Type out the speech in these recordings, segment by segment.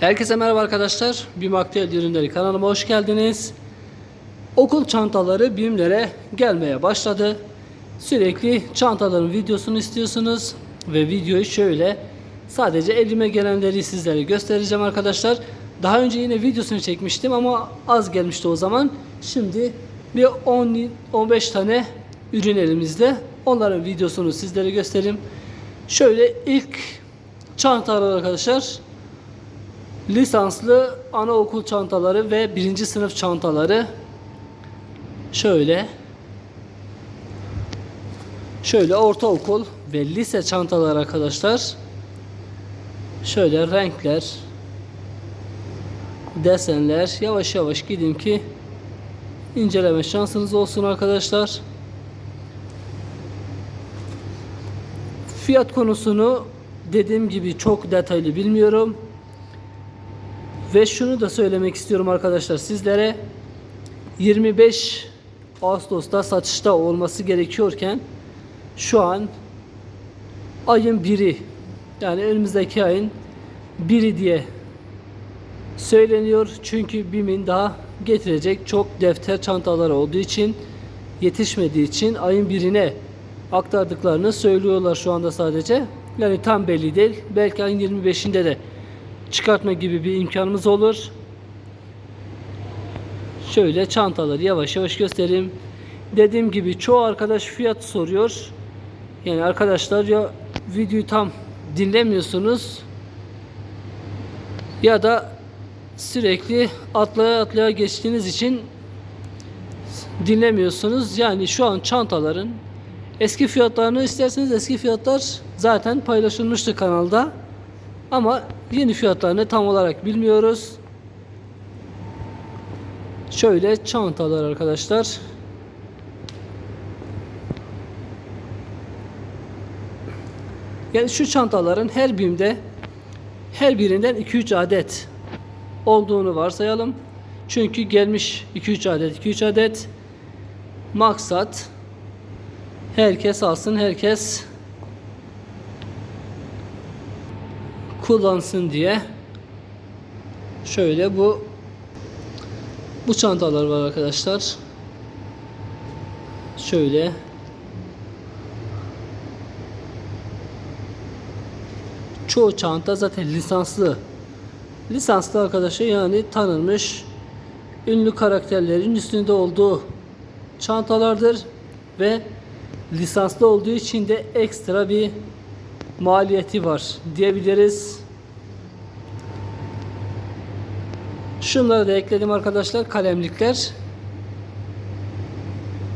Herkese merhaba arkadaşlar. BİM Aktüel Ürünleri kanalıma hoş geldiniz. Okul çantaları BİM'lere gelmeye başladı. Sürekli çantaların videosunu istiyorsunuz ve videoyu şöyle sadece elime gelenleri sizlere göstereceğim arkadaşlar. Daha önce yine videosunu çekmiştim ama az gelmişti o zaman. Şimdi bir 10 15 tane ürün elimizde. Onların videosunu sizlere göstereyim. Şöyle ilk çantalar arkadaşlar lisanslı anaokul çantaları ve birinci sınıf çantaları. Şöyle. Şöyle ortaokul ve lise çantaları arkadaşlar. Şöyle renkler desenler yavaş yavaş gidin ki inceleme şansınız olsun arkadaşlar. Fiyat konusunu dediğim gibi çok detaylı bilmiyorum ve şunu da söylemek istiyorum arkadaşlar sizlere 25 Ağustos'ta satışta olması gerekiyorken şu an ayın biri yani önümüzdeki ayın biri diye söyleniyor. Çünkü BİM'in daha getirecek çok defter çantaları olduğu için yetişmediği için ayın birine aktardıklarını söylüyorlar şu anda sadece. Yani tam belli değil. Belki ayın 25'inde de çıkartma gibi bir imkanımız olur. Şöyle çantaları yavaş yavaş göstereyim. Dediğim gibi çoğu arkadaş fiyat soruyor. Yani arkadaşlar ya videoyu tam dinlemiyorsunuz ya da sürekli atlaya atlaya geçtiğiniz için dinlemiyorsunuz. Yani şu an çantaların eski fiyatlarını isterseniz eski fiyatlar zaten paylaşılmıştı kanalda. Ama yeni fiyatlarını tam olarak bilmiyoruz. Şöyle çantalar arkadaşlar. Yani şu çantaların her birimde her birinden 2-3 adet olduğunu varsayalım. Çünkü gelmiş 2-3 adet 2-3 adet maksat herkes alsın herkes kullansın diye şöyle bu bu çantalar var arkadaşlar. Şöyle çoğu çanta zaten lisanslı. Lisanslı arkadaşı yani tanınmış ünlü karakterlerin üstünde olduğu çantalardır ve lisanslı olduğu için de ekstra bir maliyeti var diyebiliriz. Şunları da ekledim arkadaşlar kalemlikler.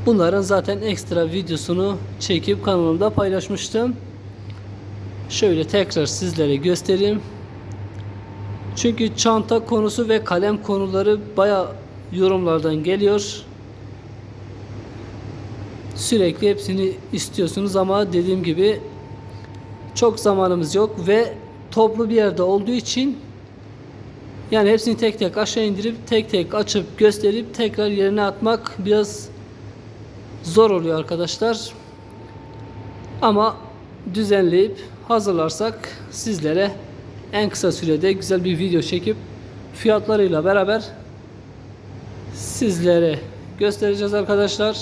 Bunların zaten ekstra videosunu çekip kanalımda paylaşmıştım. Şöyle tekrar sizlere göstereyim. Çünkü çanta konusu ve kalem konuları baya yorumlardan geliyor. Sürekli hepsini istiyorsunuz ama dediğim gibi çok zamanımız yok ve toplu bir yerde olduğu için yani hepsini tek tek aşağı indirip tek tek açıp gösterip tekrar yerine atmak biraz zor oluyor arkadaşlar. Ama düzenleyip hazırlarsak sizlere en kısa sürede güzel bir video çekip fiyatlarıyla beraber sizlere göstereceğiz arkadaşlar.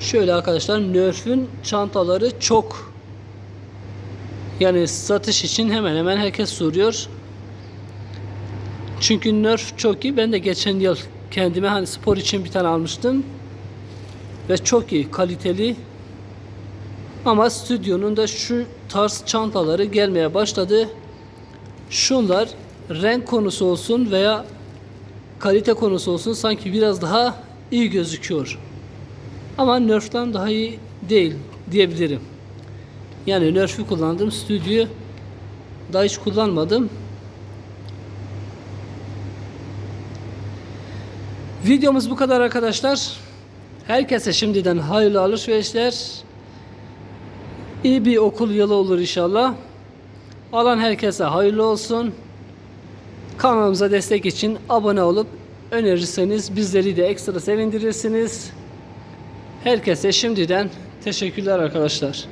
Şöyle arkadaşlar Nerf'ün çantaları çok yani satış için hemen hemen herkes soruyor. Çünkü Nerf çok iyi. Ben de geçen yıl kendime hani spor için bir tane almıştım. Ve çok iyi, kaliteli. Ama stüdyonun da şu tarz çantaları gelmeye başladı. Şunlar renk konusu olsun veya kalite konusu olsun sanki biraz daha iyi gözüküyor. Ama Nerf'ten daha iyi değil diyebilirim. Yani Nerf'ü kullandım. Stüdyoyu daha hiç kullanmadım. Videomuz bu kadar arkadaşlar. Herkese şimdiden hayırlı alışverişler. İyi bir okul yılı olur inşallah. Alan herkese hayırlı olsun. Kanalımıza destek için abone olup önerirseniz bizleri de ekstra sevindirirsiniz. Herkese şimdiden teşekkürler arkadaşlar.